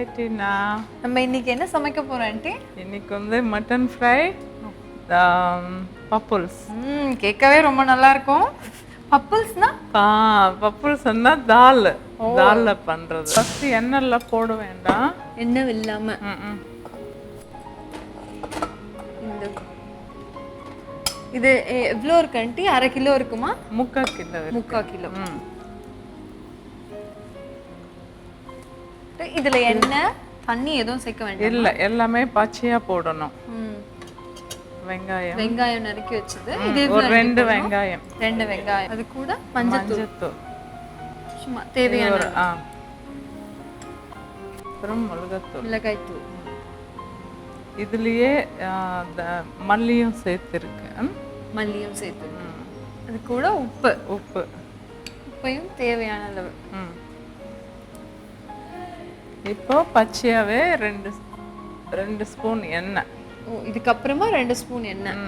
Hi டீனா நம்ம இன்னைக்கு என்ன சமைக்க போறோம் ஆண்டி? இன்னைக்கு வந்து மட்டன் ஃப்ரை பப்புல்ஸ் ம் கேட்கவே ரொம்ப நல்லா இருக்கும். பப்பிள்ஸ்னா ஆ பப்புல்ஸ்னா தால். தால்ல பண்றது. ஃபர்ஸ்ட் எண்ணெய்ல போட வேண்டாம். என்ன இல்லாம. இது எவ்வளோ இருக்கு ஆண்டி? அரை கிலோ இருக்குமா? முக்கா கிலோ. முக்கால் கிலோ. ம். இதுல எண்ணெய் தண்ணி எதுவும் சேர்க்க வேண்டாம்? இல்ல எல்லாமே பச்சையா போடணும். வெங்காயம். வெங்காயம் நறுக்கி வச்சது. இது ஒரு ரெண்டு வெங்காயம். ரெண்டு வெங்காயம். அது கூட மஞ்சத்தூள். சும்மா தேவையான ஆ. அப்புறம் மிளகாத்தூள். மிளகாய் தூள் இதுலயே மல்லியும் சேர்த்துருக்கு. ம். மல்லியும் சேர்த்து. அது கூட உப்பு. உப்பு. உப்பையும் தேவையான அளவு. ம். இப்போ பச்சையாவே ரெண்டு ரெண்டு ஸ்பூன் எண்ணெய். ஓ இதுக்கப்புறமா ரெண்டு ஸ்பூன் எண்ணெய்.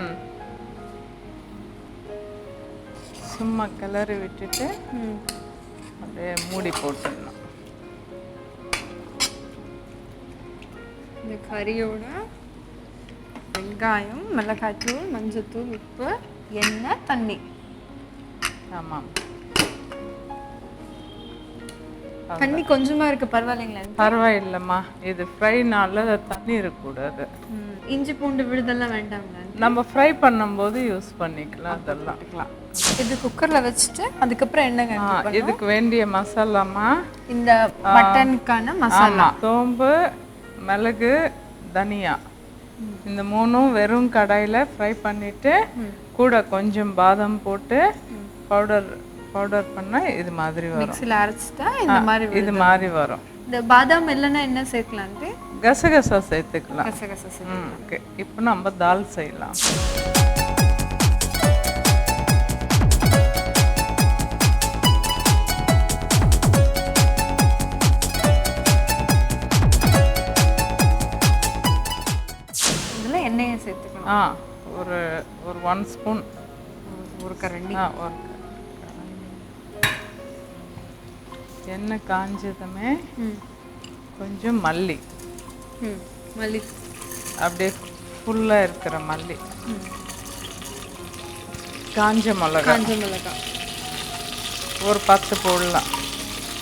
சும்மா கிளறி விட்டுட்டு. அப்படியே மூடி போட்டுடணும். இந்த கறியோட வெங்காயம் மிளகாய்த்தூள் மஞ்சத்தூள் உப்பு எண்ணெய் தண்ணி. ஆமாம். தண்ணி கொஞ்சமா இருக்கு பரவாயில்லைங்களா பரவாயில்லைம்மா. இது ஃப்ரைனால தண்ணி இருக்கக்கூடாது. இஞ்சி பூண்டு விழுதெல்லாம் வேண்டாங்களா நம்ம ஃப்ரை பண்ணும்போது யூஸ் பண்ணிக்கலாம் அதெல்லாம். இது குக்கர்ல வச்சுட்டு அதுக்கப்புறம் என்னங்க இதுக்கு வேண்டிய மசாலாமா இந்த மட்டனுக்கான மசாலா. சோம்பு மிளகு தனியா. இந்த மூணும் வெறும் கடாயில ஃப்ரை பண்ணிட்டு கூட கொஞ்சம் பாதாம் போட்டு பவுடர் பவுடர் பண்ணா இது மாதிரி வரும். மிக்ஸில அரைச்சிட்டா இந்த மாதிரி இது மாதிரி வரும். இந்த பாதாம் இல்லைன்னா என்ன சேர்க்கலான்ட்டு? கசகசா சேர்த்துக்கலாம். கசகசா ஓகே. இப்போ நம்ம தால் செய்யலாம். எண்ணெயை சேர்த்துக்கலாம் ஆ ஒரு ஒரு ஒன் ஸ்பூன் ஒரு கரண்டி. ஒரு எண்ணெய் காஞ்சதுமே ம். கொஞ்சம் மல்லி. மல்லி. அப்படியே ஃபுல்லாக இருக்கிற மல்லி. காஞ்ச மிளகா. காஞ்ச மிளகாய் ஒரு பத்து போடலாம்.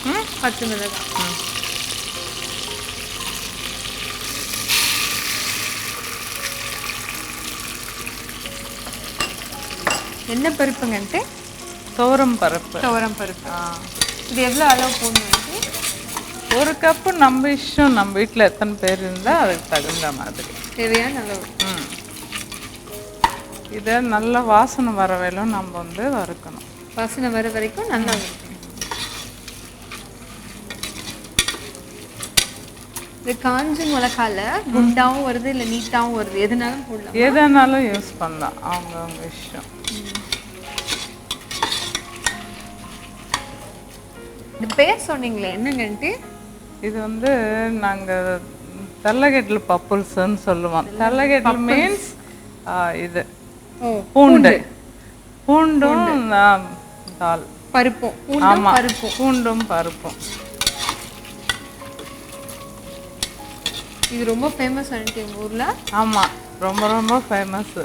ம்? பச்சை மிளகாய் ம். என்ன பருப்புங்கன்ட்டு துவரம் பருப்பு. துவரம் பருப்பு. ஆ. இது எவ்வளோ அளவு போடணுன்ட்டு ஒரு கப்பு நம்ம இஷ்டம் நம்ம வீட்டில் எத்தனை பேர் இருந்தால் அதுக்கு தகுந்த மாதிரி. தேவையான அளவு. ம். இதை நல்ல வாசனை வர வரையிலும் நம்ம வந்து வறுக்கணும். வாசனை வர வரைக்கும் நல்லா வறுக்கணும். இது காஞ்ச மிளகால குண்டாவும் வருது இல்லை நீட்டாவும் வருது. எதுனாலும் போடலாம்? எதனாலும் யூஸ் பண்ணலாம். அவங்க அவங்க இஷ்டம். இந்த பேர் சொன்னீங்களே என்னங்கன்ட்டு இது வந்து நாங்கள் தெல்லகெட்டில் பப்புல்ஸ்ன்னு சொல்லுவோம். தெல்லகெட்டில் மீன்ஸ் இது. பூண்டு. பூண்டும் தால் பருப்பும். பூண்டும் ஆமாம் பருப்பும். பூண்டும் பருப்பும். இது ரொம்ப ஃபேமஸ் ஆனிட்டு எங்கள் ஊர்ல? ஆமாம் ரொம்ப ரொம்ப ஃபேமஸ்ஸு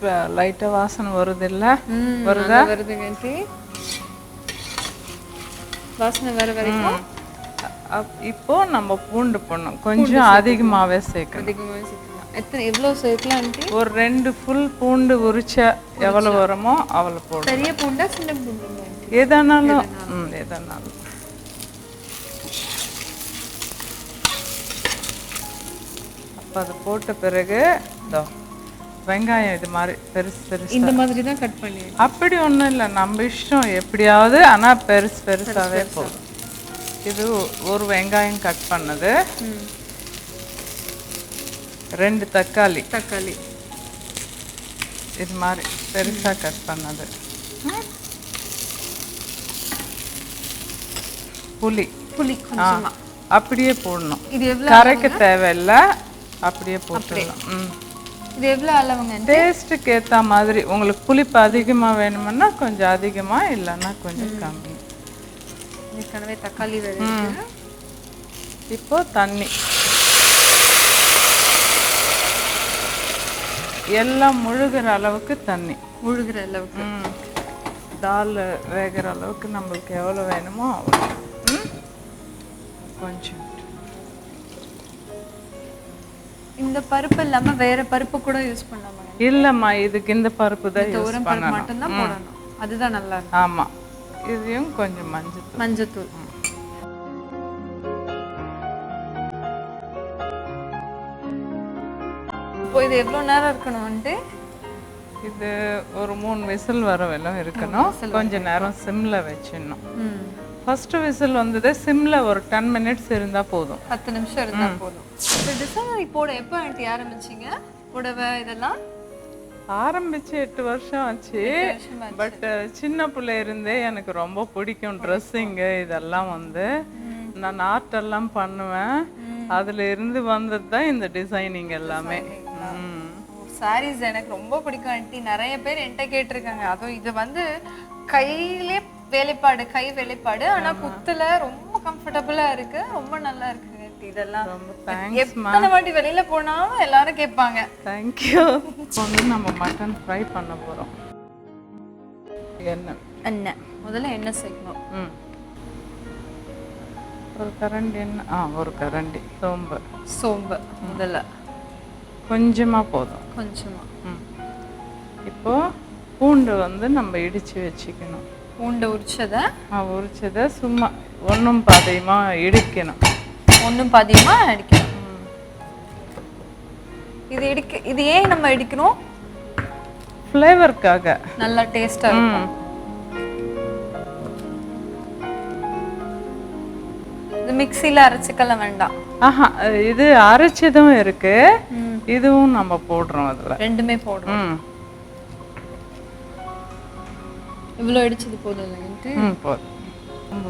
இப்போ லைட்டாக வாசனை வருது இல்லை ம், வருதா? நல்லா வருதுங்கன்ட்டு வாசனை வர வரைக்கும்? இப்போ நம்ம பூண்டு போடணும் கொஞ்சம் அதிகமாகவே சேர்க்கணும். அதிகமாக சேர்க்கலாம் எத்தனை எவ்வளோ சேர்க்கலான்ட்டு ஒரு ரெண்டு ஃபுல் பூண்டு உரிச்சா எவ்வளோ வருமோ அவ்வளோ போடணும். பெரிய பூண்டா சின்ன பூண்டுங்க எதனாலும். ம் எதனாலும். அப்போ அது போட்ட பிறகு இதோ. வெங்காயம் இது மாதிரி பெருசு பெருசு. இந்த மாதிரி தான் கட் பண்ணி அப்படி ஒன்றும் இல்லை. நம்ம இஷ்டம் எப்படியாவது ஆனால் பெருசு பெருசாகவே போதும். இது ஒரு வெங்காயம் கட் பண்ணது. ரெண்டு தக்காளி. தக்காளி. இது மாதிரி பெருசாக கட் பண்ணது. புளி. புளி அப்படியே போடணும். இது கரைக்க தேவையில்ல. அப்படியே போட்டுடலாம் ம். இது எவ்வளோ அளவுங்க? டேஸ்ட்டுக்கு ஏற்ற மாதிரி உங்களுக்கு புளிப்பு அதிகமாக வேணுமுன்னா கொஞ்சம் அதிகமாக இல்லைன்னா கொஞ்சம் கம்மி. ஏற்கனவே தக்காளி இருக்கு. இப்போ தண்ணி. எல்லாம் முழுகிற அளவுக்கு தண்ணி. முழுகிற அளவுக்கு. தால் வேகிற அளவுக்கு நம்மளுக்கு எவ்வளோ வேணுமோ அவ்வளோ? கொஞ்சம். இந்த பருப்பு இல்லாம வேற பருப்பு கூட யூஸ் பண்ணலாமா இல்லைம்மா இதுக்கு இந்த பருப்பு தான் யூஸ் பண்ணணும். மட்டும்தான் போடணும். அதுதான் நல்லா இருக்கும். ஆமாம் இதையும் கொஞ்சம் மஞ்சள் மஞ்சத்தூள். இப்போ இது எவ்வளோ நேரம் இருக்கணும் வந்துட்டு இது ஒரு மூணு விசில் வர வெள்ளம் இருக்கணும் கொஞ்ச நேரம் சிம்மில் வச்சிடணும். ம் ஃபர்ஸ்ட் விசில் வந்தது சிம்மில் ஒரு டென் மினிட்ஸ் இருந்தால் போதும். பத்து நிமிஷம் இருந்தா போதும். இப்போ டிசம்பரி போட எப்போ ஆண்டி ஆரம்பிச்சீங்க? புடவை இதெல்லாம்? ஆரம்பிச்சு எட்டு வருஷம் ஆச்சு. பட் சின்ன பிள்ளை இருந்தே எனக்கு ரொம்ப பிடிக்கும் ட்ரெஸ்ஸிங்கு இதெல்லாம் வந்து. நான் ஆர்ட் எல்லாம் பண்ணுவேன். அதுல இருந்து வந்தது தான் இந்த டிசைனிங் எல்லாமே. சாரீஸ் எனக்கு ரொம்ப பிடிக்கும் ஆண்டி நிறைய பேர் என்கிட்ட கேட்டிருக்காங்க. அதுவும் இது வந்து கையிலே வேலைப்பாடு கை வேலைப்பாடு. ஆனா குத்துல ரொம்ப கம்ஃபர்டபுளா இருக்கு. ரொம்ப நல்லா இருக்கு. இதெல்லாம் ரொம்ப தேங்க்ஸ் எத்தனை வாட்டி வெளியில போனாலும் எல்லாரும் கேட்பாங்க. தேங்க்யூ வந்து நம்ம மட்டன் ஃப்ரை பண்ண போறோம். எண்ணெய். எண்ணெய். முதல்ல எண்ணெய் சேர்க்கணும். ம். ஒரு கரண்டி எண்ணெய். ஆ ஒரு கரண்டி. சோம்பு. சோம்பு முதல்ல. கொஞ்சமா போதும். கொஞ்சமா. ம். இப்போ பூண்டு வந்து நம்ம இடிச்சு வச்சுக்கணும். பூண்டை உரிச்சதை? உரிச்சதை சும்மா ஒன்றும் பாதையுமா இடிக்கணும். ஒண்ணும் பாதியமா அடிக்கணும் இது இடிக்க இது ஏன் நம்ம இடிக்கணும்? ஃப்ளேவருக்காக நல்லா டேஸ்டா இருக்கும். இது மிக்ஸில அரைச்சிக்கல வேண்டாம். ஆஹா இது அரைச்சதும் இருக்கு. இதுவும் நம்ம போடுறோம் அதுல. ரெண்டுமே போடுறோம். இவ்வளோ இடிச்சது போதும் இல்லைன்ட்டு போதும்.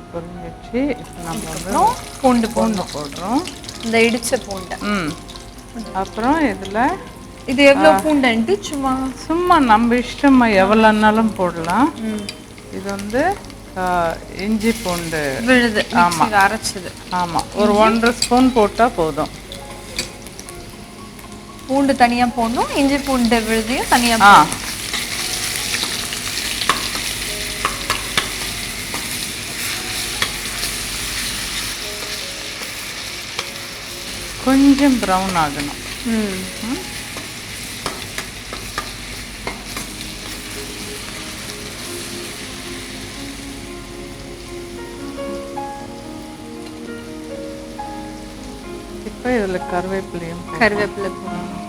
பொரிஞ்சிடுச்சு இப்போ நம்ம வந்து பூண்டு பூண்டு போடுறோம் இந்த இடிச்ச பூண்டை. ம். அப்புறம் இதுல இது எவ்வளோ பூண்டுன்ட்டு சும்மா சும்மா நம்ம இஷ்டமா எவ்வளோனாலும் போடலாம். இது வந்து இஞ்சி பூண்டு. விழுது. மிக்ஸியில் அரைச்சது. ஆமா. ஒரு ஒன்றரை ஸ்பூன் போட்டா போதும். பூண்டு தனியா போடணும். இஞ்சி பூண்டு விழுதையும் தனியா ஆ. கொஞ்சம் ப்ரௌன் ஆகணும். இப்போ இதுல கருவேப்பிலையும். கருவேப்பிலை போடணும்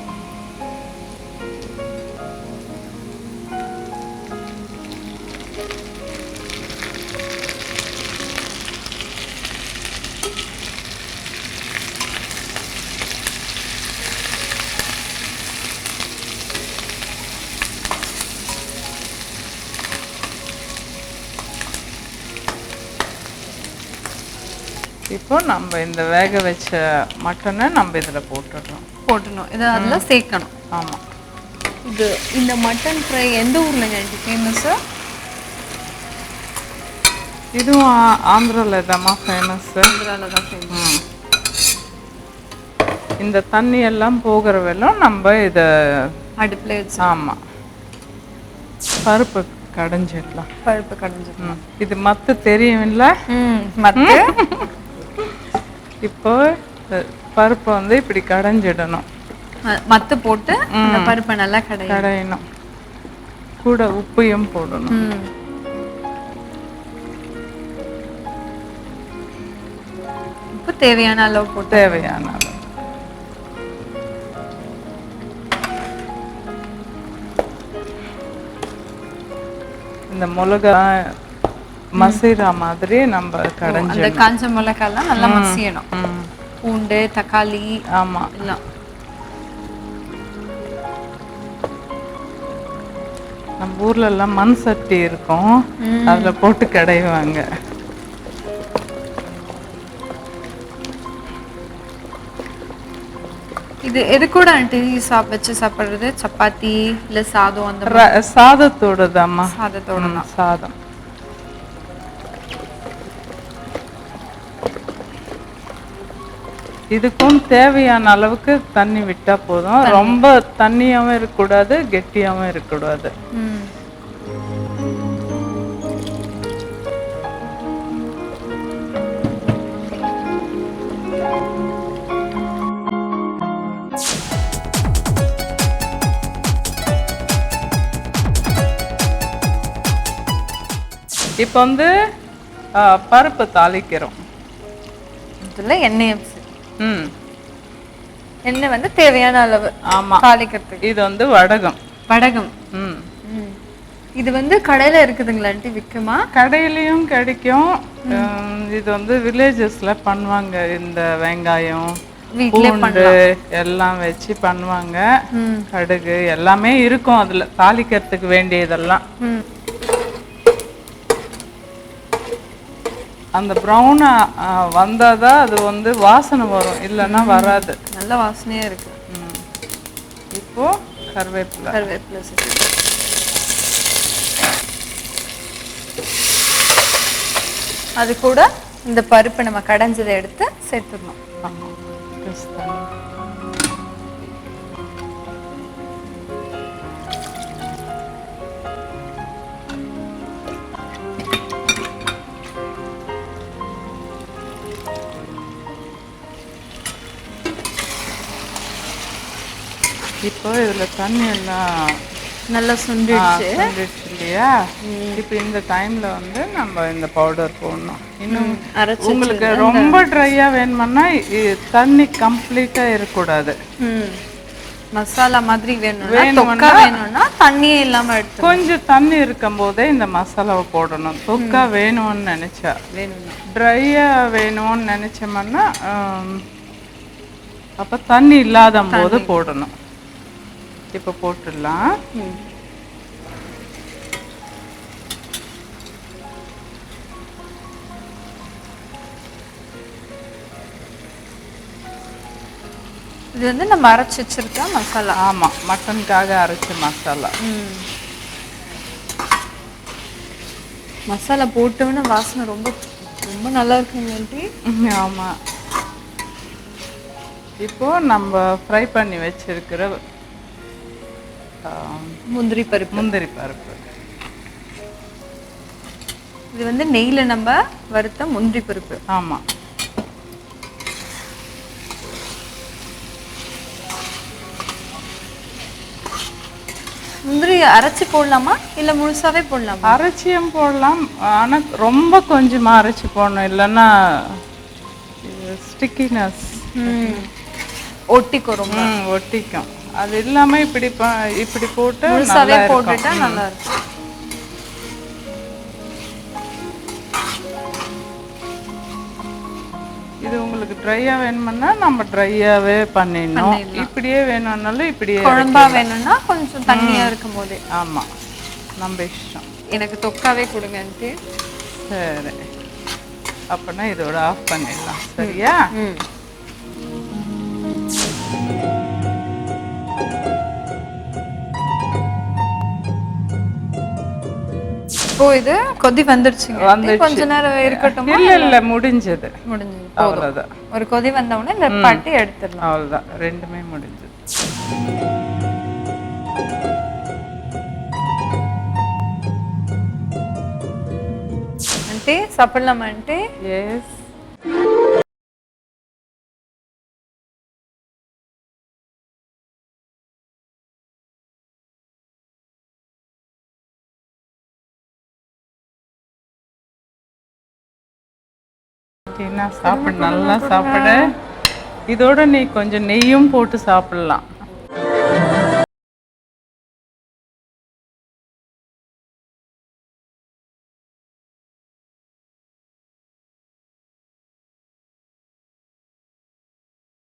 இப்போ நம்ம இந்த வேக வச்ச மட்டனை நம்ம இதுல போட்டுடுறோம் போட்டணும் இதை அதில் சேர்க்கணும். ஆமா. இது இந்த மட்டன் ஃப்ரை எந்த ஊர்லங்க எனக்கு ஃபேமஸ்ஸு இதுவும் ஆ- ஆந்திரால தாம்மா ஃபேமஸ் ஆந்திராவில் தான் ஃபேமஸ் இந்த தண்ணி எல்லாம் போகிற வெள்ளம் நம்ம இத அடுப்பில் வச்சு ஆமா. பருப்பு கடைஞ்சிடலாம். பருப்பு கடைஞ்சி ம். இது மத்து தெரியும்ல? ம் மத்து. இப்போ பருப்பை வந்து இப்படி கடைஞ்சிடணும். மத்து போட்டு அந்த பருப்பை நல்லா கடையும் கடையணும். கூட உப்பையும் போடணும். உப்பு தேவையான அளவு போட்டு. தேவையான அளவு. இந்த மிளகா மசீரா மாதிரி நம்ம கடைஞ்சி அந்த காஞ்ச மிளகாலாம் நல்லா மசியணும். பூண்டு தக்காளி ஆமா. எல்லாம். நம்ம ஊர்ல எல்லாம் மண் சட்டி இருக்கும். அதுல போட்டு கடைவாங்க. இது எது கூட ஆண்டி சாப் வச்சு சாப்பிடுறது? சப்பாத்தி இல்ல சாதம் அந்த ர- சாதத்தோடதாம்மா. சாதத்தோட சாதம். இதுக்கும் தேவையான அளவுக்கு தண்ணி விட்டா போதும். ரொம்ப தண்ணியாவும் இருக்கக்கூடாது கெட்டியாவும் இருக்கக்கூடாது. இப்போ வந்து பருப்பு தாளிக்கிறோம். இதுல எண்ணெய் எண்ணெய் வந்து தேவையான அளவு ஆமா. தாளிக்கிறதுக்கு? இது வந்து வடகம். வடகம். ம். இது வந்து கடையில இருக்குதுங்களா ஆண்டி விக்குமா? கடையிலயும் கிடைக்கும். இது வந்து வில்லேஜஸ்ல பண்ணுவாங்க. இந்த வெங்காயம் பூண்டு எல்லாம் வச்சு பண்ணுவாங்க. கடுகு எல்லாமே இருக்கும். அதுல தாளிக்கிறதுக்கு வேண்டியதெல்லாம். அந்த ப்ரௌன் வந்தாதான் அது வந்து வாசனை வரும். இல்லைன்னா வராது. நல்ல வாசனையா இருக்கு. ம். இப்போ கருவேப்பிலை. கருவேப்பிலை சேர்த்து. அது கூட இந்த பருப்பு நம்ம கடைஞ்சதை எடுத்து சேர்த்துடணும். ஆமா. இப்போ இதுல தண்ணி எல்லாம் நல்லா சுண்டிடுச்சு. சுண்டிடுச்சு இல்லையா? இப்போ இந்த டைம்ல வந்து நம்ம இந்த பவுடர் போடணும். இன்னும் உங்களுக்கு ரொம்ப ட்ரையா வேணும்னா தண்ணி கம்ப்ளீட்டா இருக்கக்கூடாது. மசாலா மாதிரி வேணும்னா தண்ணியே இல்லாம எடுத்து கொஞ்சம் தண்ணி இருக்கும் போதே இந்த மசாலாவை போடணும். தொக்கா வேணும்னு நினைச்சா. வேணும்னா. ட்ரையா வேணும்னு நினைச்சோம்னா அப்ப தண்ணி இல்லாத போது போடணும். இப்போ போட்டுடலாம். இது வந்து நம்ம அரைச்சு வச்சிருக்க மசாலா. ஆமா மட்டனுக்காக அரைச்ச மசாலா. மசாலா போட்டோன்னு வாசனை ரொம்ப ரொம்ப நல்லா இருக்குங்க ஆண்டி. ம், ஆமா. இப்போ நம்ம ஃப்ரை பண்ணி வச்சிருக்கிற முந்திரி பருப்பு. முந்திரி பருப்பு. இது வந்து நெய்ல நம்ம வறுத்த முந்திரி பருப்பு. ஆமா. முந்திரி அரைச்சு போடலாமா? இல்ல முழுசாவே போடலாமா? அரைச்சியும் போடலாம். ஆனா ரொம்ப கொஞ்சமா அரைச்சி போடணும். இல்லைன்னா ஸ்டிக்கினஸ். ஒட்டிக்கும் ரொம்ப. ஒட்டிக்கும். அது இல்லாம இப்படி இப்படி போட்டு முழுசாவே. போட்டுட்டா நல்லா இருக்கும். இது உங்களுக்கு ட்ரையா வேணும்னா நம்ம ட்ரையாவே பண்ணிடணும். இப்படியே வேணும்னாலும் இப்படியே குழம்பா வேணும்னா கொஞ்சம் தண்ணியா இருக்கும் போதே ஆமா. நம்ம இஷ்டம். எனக்கு தொக்காவே கொடுங்க சரி. அப்பனா இதோட ஆஃப் பண்ணிடலாம். சரியா? இப்போ இது கொதி வந்துருச்சுங்க. வந்துருச்சு. கொஞ்ச நேரம் இருக்கட்டும்? இல்ல இல்ல முடிஞ்சது. முடிஞ்சது. அவ்வளவுதான். ஒரு கொதி வந்த உடனே இந்த பாட்டி எடுத்துடலாம். அவ்வளவுதான். ரெண்டுமே முடிஞ்சது. ஆண்டி சாப்பிடலாமா ஆண்டி எஸ் என்ன சாப்பிடு நல்லா சாப்பிடு. இதோட நீ கொஞ்சம் நெய்யும் போட்டு சாப்பிடலாம்.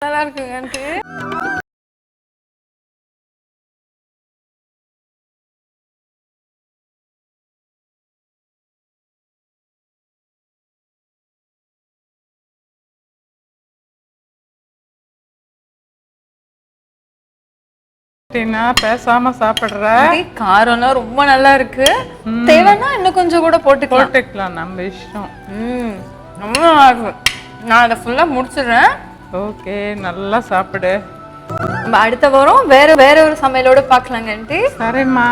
நல்லா இருக்குங்க டீனா பேசாம சாப்பிடுற. காரம்லாம் ரொம்ப நல்லா இருக்கு. தேவைன்னா இன்னும் கொஞ்சம் கூட போட்டுக்கலாம். போட்டுக்கலாம் நம்ம இஷ்டம். ம் ரொம்ப நல்லா இருக்கு. நான் அதை ஃபுல்லா முடிச்சிடுறேன். ஓகே நல்லா சாப்பிடு. நம்ம அடுத்த வாரம் வேற வேற ஒரு சமையலோட பார்க்கலாங்க ஆண்டி. சரிம்மா.